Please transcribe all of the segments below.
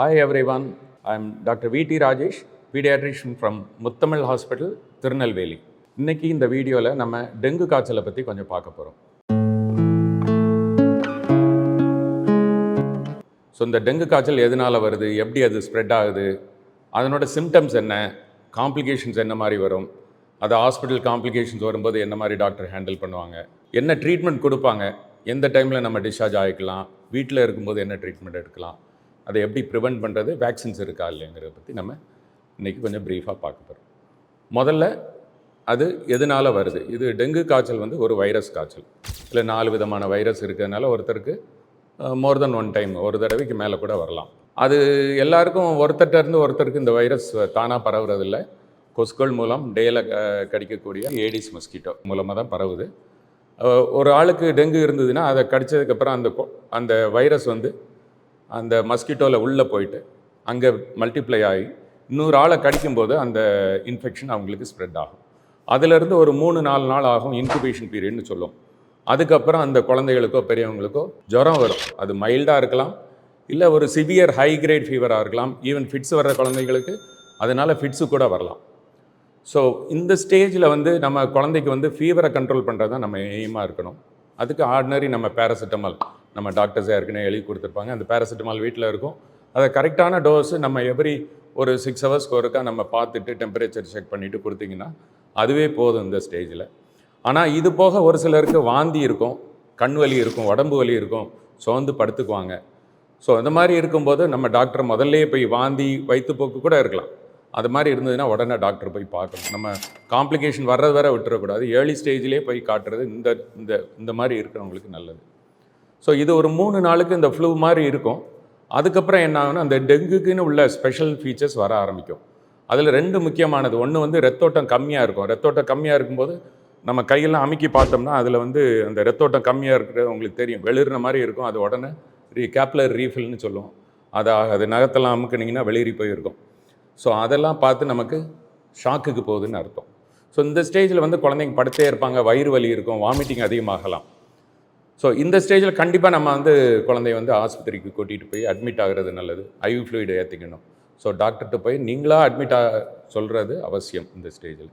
Hi everyone I am doctor V T Rajesh paediatrician from Muthamizh hospital Tirunelveli இன்றைக்கி இந்த வீடியோவில் நம்ம dengue காய்ச்சலை பற்றி கொஞ்சம் பார்க்க போகிறோம் ஸோ இந்த டெங்கு காய்ச்சல் எதனால் வருது? எப்படி அது ஸ்ப்ரெட் ஆகுது? அதனோட சிம்டம்ஸ் என்ன? காம்ப்ளிகேஷன்ஸ் என்ன மாதிரி வரும்? அது ஹாஸ்பிட்டல் காம்ப்ளிகேஷன்ஸ் வரும்போது என்ன மாதிரி டாக்டர் ஹேண்டில் பண்ணுவாங்க? என்ன ட்ரீட்மெண்ட் கொடுப்பாங்க? எந்த டைமில் நம்ம டிஸ்சார்ஜ் ஆகிக்கலாம்? வீட்டில் இருக்கும்போது என்ன ட்ரீட்மெண்ட் எடுக்கலாம்? அதை எப்படி ப்ரிவெண்ட் பண்ணுறது வேக்சின்ஸ் இருக்கா இல்லைங்கிறத பற்றி நம்ம இன்றைக்கி கொஞ்சம் ப்ரீஃபாக பார்க்க போகிறோம் முதல்ல அது எதனால் வருது? இது டெங்கு காய்ச்சல் வந்து ஒரு வைரஸ் காய்ச்சல். இல்லை நாலு விதமான வைரஸ் இருக்கிறதுனால ஒருத்தருக்கு மோர் தென் ஒன் டைம் ஒரு தடவைக்கு மேலே கூட வரலாம். அது எல்லாருக்கும் ஒருத்தர்கிட்ட இருந்து ஒருத்தருக்கு இந்த வைரஸ் தானாக பரவுறதில்ல. கொசுக்கள் மூலம் டேல கடிக்கக்கூடிய ஏடிஸ் மஸ்கிட்டோ மூலமாக தான் பரவுது. ஒரு ஆளுக்கு டெங்கு இருந்ததுன்னா அதை கடிச்சதுக்கப்புறம் அந்த கொ- அந்த வைரஸ் வந்து அந்த மஸ்கிட்டோவில் உள்ளே போயிட்டு அங்கே மல்டிப்ளை ஆகி இன்னொரு ஆளை கடிக்கும்போது அந்த இன்ஃபெக்ஷன் அவங்களுக்கு ஸ்ப்ரெட் ஆகும். அதிலிருந்து ஒரு மூணு நாலு நாள் ஆகும் இன்குபேஷன் பீரியட்னு சொல்லும் அதுக்கப்புறம் அந்த குழந்தைகளுக்கோ பெரியவங்களுக்கோ ஜுரம் வரும். அது மைல்டாக இருக்கலாம் இல்லை ஒரு சிவியர் ஹை கிரேட் ஃபீவராக இருக்கலாம். ஈவன் ஃபிட்ஸ் வர்ற குழந்தைகளுக்கு அதனால் ஃபிட்ஸு கூட வரலாம். ஸோ இந்த ஸ்டேஜில் வந்து நம்ம குழந்தைக்கு வந்து ஃபீவரை கண்ட்ரோல் பண்ணுறது தான் நம்ம எய்மாக இருக்கணும். அதுக்கு ஆர்டினரி நம்ம பேராசிட்டமால் நம்ம டாக்டர்ஸ் ஏற்கனவே எழுதி கொடுத்துருப்பாங்க. அந்த பேராசிட்டமால் வீட்டில் இருக்கும். அதை கரெக்டான டோஸு நம்ம எவ்ரி ஒரு சிக்ஸ் ஹவர்ஸ்க்கு ஒருக்கா நம்ம பார்த்துட்டு டெம்பரேச்சர் செக் பண்ணிவிட்டு கொடுத்தீங்கன்னா அதுவே போதும் இந்த ஸ்டேஜில் ஆனால் இது போக ஒரு சிலருக்கு வாந்தி இருக்கும் கண் வலி இருக்கும் உடம்பு வலி இருக்கும் சோர்ந்து படுத்துக்குவாங்க. ஸோ அந்த மாதிரி இருக்கும்போது நம்ம டாக்டர் முதல்லயே போய் வாந்தி வயிற்றுப்போக்கு கூட இருக்கலாம். அது மாதிரி இருந்ததுன்னா உடனே டாக்டர் போய் பார்க்கணும். நம்ம காம்ப்ளிகேஷன் வர்றது வேற விட்டுறக்கூடாது. ஏர்லி ஸ்டேஜ்லேயே போய் காட்டுறது இந்த இந்த இந்த மாதிரி இருக்கிறவங்களுக்கு நல்லது. ஸோ இது ஒரு மூணு நாளுக்கு இந்த ஃப்ளூ மாதிரி இருக்கும். அதுக்கப்புறம் என்ன ஆகும்னா அந்த டெங்குக்குன்னு உள்ள ஸ்பெஷல் ஃபீச்சர்ஸ் வர ஆரம்பிக்கும். அதில் ரெண்டு முக்கியமானது. ஒன்று வந்து ரத்தோட்டம் கம்மியாக இருக்கும். ரத்தோட்டம் கம்மியாக இருக்கும்போது நம்ம கையெல்லாம் அமுக்கி பார்த்தோம்னா அதில் வந்து அந்த ரத்தோட்டம் கம்மியாக இருக்கிறது உங்களுக்கு தெரியும். வெளிர்ன மாதிரி இருக்கும். அது உடனே ரீ கேப்லர் ரீஃபில்னு சொல்லுவோம். அதை அது நகத்தெல்லாம் அமுக்குனிங்கன்னா வெளியேறி போயிருக்கும். ஸோ அதெல்லாம் பார்த்து நமக்கு ஷாக்குக்கு போகுதுன்னு அர்த்தம். ஸோ இந்த ஸ்டேஜில் வந்து குழந்தைங்க படுத்தே இருப்பாங்க. வயிறு வலி இருக்கும். வாமிட்டிங் அதிகமாகலாம். ஸோ இந்த ஸ்டேஜில் கண்டிப்பாக நம்ம வந்து குழந்தைய வந்து ஆஸ்பத்திரிக்கு கூட்டிகிட்டு போய் அட்மிட் ஆகிறது நல்லது. ஐவி ஃப்ளூயிடை ஏற்றிக்கணும் ஸோ டாக்டர்கிட்ட போய் நீங்களாக அட்மிட் ஆக சொல்கிறது அவசியம் இந்த ஸ்டேஜில்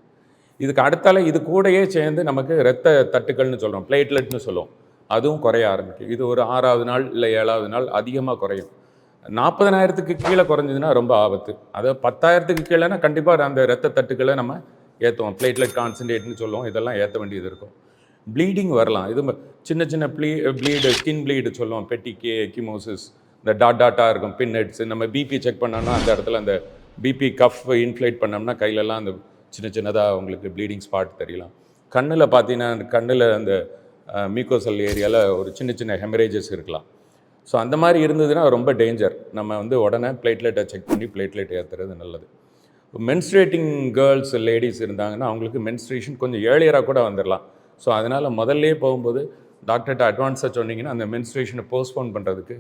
இதுக்கு அடுத்தால இது கூடயே சேர்ந்து நமக்கு ரத்த தட்டுக்கள்னு சொல்கிறோம் பிளேட்லெட்னு சொல்லுவோம். அதுவும் குறைய ஆரம்பிக்கும். இது ஒரு ஆறாவது நாள் இல்லை ஏழாவது நாள் அதிகமாக குறையும். நாற்பதனாயிரத்துக்கு கீழே குறைஞ்சதுன்னா ரொம்ப ஆபத்து. அது பத்தாயிரத்துக்கு கீழேனா கண்டிப்பாக அந்த ரத்த தட்டுக்களை நம்ம ஏற்றுவோம் பிளேட்லெட் கான்சன்ட்ரேட்னு சொல்லுவோம். இதெல்லாம் ஏற்ற வேண்டியது இருக்கும். ப்ளீடிங் வரலாம். இது சின்ன சின்ன ப்ளீ ப்ளீடு ஸ்கின் ப்ளீடு சொல்லுவோம். பெட்டிக்கு கிமோசிஸ் இந்த டாட் டாட்டாக இருக்கும். பின்னெட்ஸ் நம்ம பிபி செக் பண்ணோம்னா அந்த இடத்துல அந்த பிபி கஃப் இன்ஃப்ளேட் பண்ணோம்னா கையிலலாம் அந்த சின்ன சின்னதாக அவங்களுக்கு ப்ளீடிங் ஸ்பாட் தெரியலாம். கண்ணில் பார்த்தீங்கன்னா அந்த கண்ணில் அந்த மீக்கோசல் ஏரியாவில் ஒரு சின்ன சின்ன ஹெமரேஜஸ் இருக்கலாம். ஸோ அந்த மாதிரி இருந்ததுன்னா ரொம்ப டேஞ்சர் நம்ம வந்து உடனே பிளேட்லெட்டை செக் பண்ணி பிளேட்லெட் ஏற்றுறது நல்லது. மென்ஸ்ட்ரேட்டிங் கேர்ள்ஸ் லேடிஸ் இருந்தாங்கன்னா அவங்களுக்கு மென்ஸ்ட்ரேஷன் கொஞ்சம் ஏர்லியராக கூட வந்துடலாம் ஸோ அதனால் முதல்லே போகும்போது டாக்டர்கிட்ட அட்வான்ஸாக சொன்னீங்கன்னா அந்த மென்ஸ்ட்ரேஷனை போஸ்ட்போன் பண்ணுறதுக்கு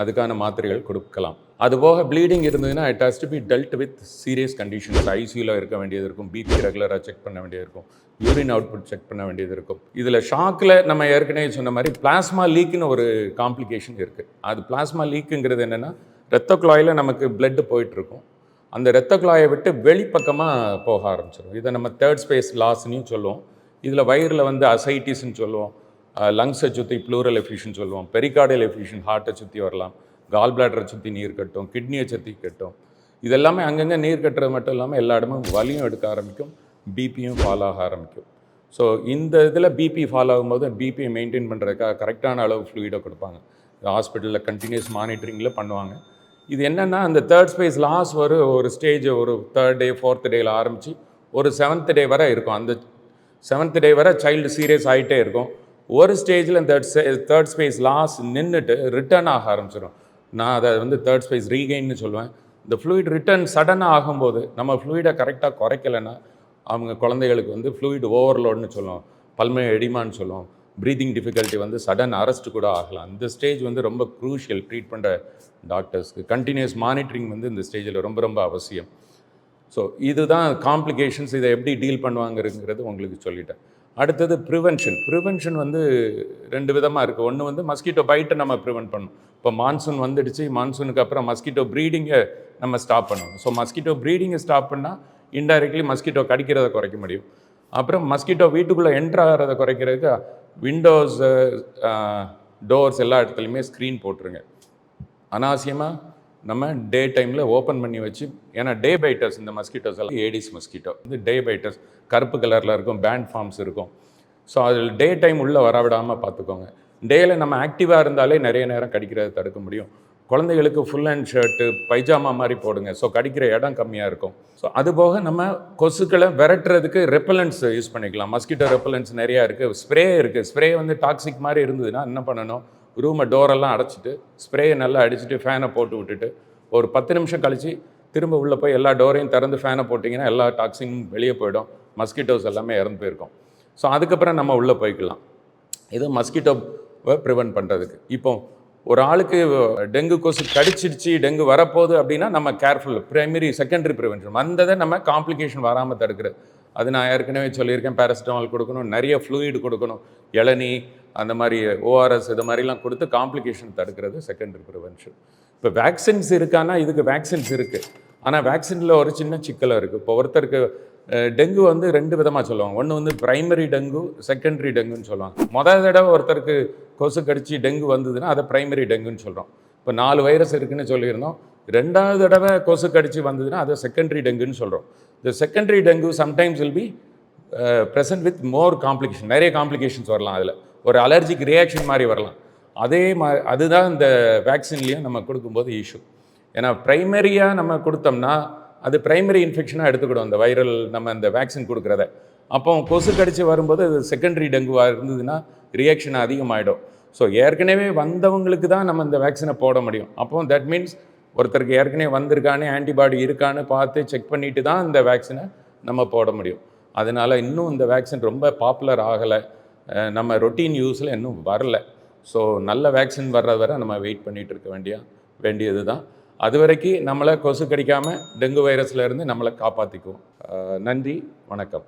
அதுக்கான மாத்திரைகள் கொடுக்கலாம். அதுபோக ப்ளீடிங் இருந்ததுன்னா it has to be dealt with serious conditions ஐசியூவில் இருக்க வேண்டியது இருக்கும். பிபி ரெகுலராக செக் பண்ண வேண்டியது இருக்கும். யூரின் அவுட்புட் செக் பண்ண வேண்டியது இருக்கும். இதில் ஷாக்கில் நம்ம ஏற்கனவே சொன்ன மாதிரி பிளாஸ்மா லீக்குன்னு ஒரு காம்ப்ளிகேஷன் இருக்குது அது பிளாஸ்மா லீக்குங்கிறது என்னென்னா ரத்த குழாயில் நமக்கு பிளட்டு போயிட்டுருக்கும். அந்த இரத்த குழாயை விட்டு வெளிப்பக்கமாக போக ஆரம்பிச்சிடும் இதை நம்ம தேர்ட் ஸ்பேஸ் லாஸ்னையும் சொல்லுவோம். இதில் வயிறில் வந்து அசைட்டிஸ்ன்னு சொல்லுவோம் லங்ஸை சுற்றி ப்ளூரல் எஃபிஷன் சொல்லுவோம் பெரிகார்டியல் எஃபிஷன் ஹார்ட்டை சுற்றி வரலாம் கால் பிளாடரை சுற்றி நீர் கட்டும் கிட்னியை சுற்றி கட்டும். இதெல்லாமே அங்கங்கே நீர் கட்டுறது மட்டும் இல்லாமல் எல்லா இடமும் வலியும் எடுக்க ஆரம்பிக்கும் பிபியும் ஃபாலோ ஆக ஆரம்பிக்கும். ஸோ இந்த இதில் பிபி ஃபாலோ ஆகும்போது பிபியை மெயின்டைன் பண்ணுறதுக்காக கரெக்டான அளவு ஃப்ளூயிடை கொடுப்பாங்க. ஹாஸ்பிட்டலில் கண்டினியூஸ் மானிட்டரிங்கில் பண்ணுவாங்க. இது என்னென்னா அந்த தேர்ட் ஸ்பேஸ் லாஸ் ஒரு ஒரு ஸ்டேஜ் ஒரு தேர்ட் டே ஃபோர்த் டேயில் ஆரம்பித்து ஒரு செவன்த் டே வரை இருக்கும். அந்த செவன்த் டே வரை சைல்டு சீரியஸ் ஆகிட்டே இருக்கும். ஒரு ஸ்டேஜில் தேர்ட் தேர்ட் ஸ்பேஸ் லாஸ் நின்றுட்டு ரிட்டர்ன் ஆக ஆரம்பிச்சிடும் நான் அதை வந்து தேர்ட் ஸ்பேஸ் ரீகெயின்னு சொல்லுவேன் இந்த ஃப்ளூயிட் ரிட்டர்ன் சடனாக ஆகும்போது நம்ம ஃப்ளூயிடை கரெக்டாக குறைக்கலைன்னா அவங்க குழந்தைகளுக்கு வந்து ஃப்ளூயிட் ஓவர்லோட்னு சொல்லுவோம். பல்மே எடிமான்னு சொல்லுவோம். ப்ரீதிங் டிஃபிகல்ட்டி வந்து சடன் அரெஸ்ட் கூட ஆகலாம். இந்த ஸ்டேஜ் வந்து ரொம்ப க்ரூஷியல் ட்ரீட் பண்ணுற டாக்டர்ஸ்க்கு கண்டினியூஸ் மானிட்டரிங் வந்து இந்த ஸ்டேஜில் ரொம்ப ரொம்ப அவசியம். ஸோ இதுதான் காம்ப்ளிகேஷன்ஸ் இதை எப்படி டீல் பண்ணுவாங்கிறது உங்களுக்கு சொல்லிட்டேன். அடுத்தது ப்ரிவென்ஷன் ப்ரிவென்ஷன் வந்து ரெண்டு விதமாக இருக்குது ஒன்று வந்து மஸ்கிட்டோ பைட்டை நம்ம ப்ரிவென்ட் பண்ணணும். இப்போ மான்சூன் வந்துடுச்சு மான்சூனுக்கு அப்புறம் மஸ்கிட்டோ ப்ரீடிங்கை நம்ம ஸ்டாப் பண்ணணும். ஸோ மஸ்கிட்டோ ப்ரீடிங்கை ஸ்டாப் பண்ணால் இன்டைரக்ட்லி மஸ்கிட்டோ கடிக்கிறத குறைக்க முடியும். அப்புறம் மஸ்கிட்டோ வீட்டுக்குள்ளே என்ட்ரு ஆகிறத குறைக்கிறதுக்கு விண்டோஸு டோர்ஸ் எல்லா இடத்துலையுமே ஸ்க்ரீன் போட்டுருங்க. அனாவசியமாக நம்ம டே டைமில் ஓப்பன் பண்ணி வச்சு ஏன்னா டே பைட்டர்ஸ் இந்த மஸ்கிட்டோஸ் எல்லாம் ஏடிஸ் மஸ்கிட்டோ இது டே பைட்டர்ஸ் கருப்பு கலரில் இருக்கும் பேண்ட் ஃபார்ம்ஸ் இருக்கும். ஸோ அதில் டே டைம் உள்ளே வரவிடாமல் பார்த்துக்கோங்க டேயில் நம்ம ஆக்டிவாக இருந்தாலே நிறைய நேரம் கடிக்கிறத தடுக்க முடியும். குழந்தைகளுக்கு ஃபுல் அண்ட் ஷர்ட்டு பைஜாமா மாதிரி போடுங்க. ஸோ கடிக்கிற இடம் கம்மியாக இருக்கும். ஸோ அது போக நம்ம கொசுக்களை விரட்டுறதுக்கு ரெப்பலன்ஸ் யூஸ் பண்ணிக்கலாம். மஸ்கிட்டோ ரெப்பலன்ஸ் நிறையா இருக்குது ஸ்ப்ரே இருக்குது ஸ்ப்ரே வந்து டாக்ஸிக் மாதிரி இருந்ததுன்னா என்ன பண்ணணும்? ரூமை டோரெல்லாம் அடைச்சிட்டு ஸ்ப்ரேயை நல்லா அடிச்சுட்டு ஃபேனை போட்டு விட்டுட்டு ஒரு பத்து நிமிஷம் கழித்து திரும்ப உள்ளே போய் எல்லா டோரையும் திறந்து ஃபேனை போட்டிங்கன்னா எல்லா டாக்ஸினும் வெளியே போயிடும். மஸ்கிட்டோஸ் எல்லாமே இறந்து போயிருக்கோம். ஸோ அதுக்கப்புறம் நம்ம உள்ளே போய்க்கலாம். இது மஸ்கிட்டோவை ப்ரிவென்ட் பண்ணுறதுக்கு இப்போ ஒரு ஆளுக்கு டெங்கு கொசு கடிச்சிடுச்சு டெங்கு வரப்போகுது அப்படின்னா நம்ம கேர்ஃபுல் பிரைமரி செகண்டரி ப்ரிவென்ஷன். வந்ததை நம்ம காம்ப்ளிகேஷன் வராமல் தடுக்கிறது. அது நான் ஏற்கனவே சொல்லியிருக்கேன் பேரசிட்டமால் கொடுக்கணும் நிறைய ஃப்ளூயிட் கொடுக்கணும். இளநீ அந்த மாதிரி ஓஆர்எஸ் இது மாதிரிலாம் கொடுத்து காம்ப்ளிகேஷன் தடுக்கிறது செகண்டரி ப்ரிவென்ஷன் இப்போ வேக்சின்ஸ் இருக்கான்னா இதுக்கு வேக்சின்ஸ் இருக்குது ஆனால் வேக்சினில் ஒரு சின்ன சிக்கலாக இருக்குது இப்போ ஒருத்தருக்கு டெங்கு வந்து ரெண்டு விதமாக சொல்லுவாங்க. ஒன்று வந்து ப்ரைமரி டெங்கு செகண்டரி டெங்குன்னு சொல்லுவாங்க. மொதல் தடவை ஒருத்தருக்கு கொசு கடிச்சு டெங்கு வந்ததுன்னா அதை ப்ரைமரி டெங்குன்னு சொல்கிறோம் இப்போ நாலு வைரஸ் இருக்குன்னு சொல்லியிருந்தோம். ரெண்டாவது தடவை கொசு கடிச்சு வந்ததுன்னா அதை செகண்டரி டெங்குன்னு சொல்கிறோம் இந்த secondary dengue sometimes will be present with more complication நிறைய காம்ப்ளிகேஷன்ஸ் வரலாம் அதில். ஒரு அலர்ஜிக் ரியாக்ஷன் மாதிரி வரலாம். அதே மாதிரி அதுதான் இந்த வேக்சின்லேயும் நம்ம கொடுக்கும்போது இஷ்யூ ஏன்னா ப்ரைமரியாக நம்ம கொடுத்தோம்னா அது ப்ரைமரி இன்ஃபெக்ஷனாக எடுத்துக்கிடும் அந்த வைரல் நம்ம இந்த வேக்சின் கொடுக்குறத. அப்போ கொசு கடிச்சு வரும்போது அது செகண்டரி டெங்குவாக இருந்ததுன்னா ரியாக்ஷன் அதிகமாகிடும் ஸோ ஏற்கனவே வந்தவங்களுக்கு தான் நம்ம இந்த வேக்சினை போட முடியும். அப்போ தட் மீன்ஸ் ஒருத்தருக்கு ஏற்கனவே வந்திருக்கானே ஆன்டிபாடி இருக்கான்னு பார்த்து செக் பண்ணிட்டு தான் இந்த வேக்சினை நம்ம போட முடியும். அதனால் இன்னும் இந்த வேக்சின் ரொம்ப பாப்புலர் ஆகலை. நம்ம ரொட்டீன் யூஸில் இன்னும் வரல. ஸோ நல்ல வேக்சின் வர்ற வரை நம்ம வெயிட் பண்ணிகிட்டு இருக்க வேண்டிய வேண்டியது தான் அது வரைக்கும் நம்மளை கொசு கடிக்காமல் டெங்கு வைரஸ்லேருந்து நம்மளை காப்பாற்றிக்குவோம் நன்றி வணக்கம்.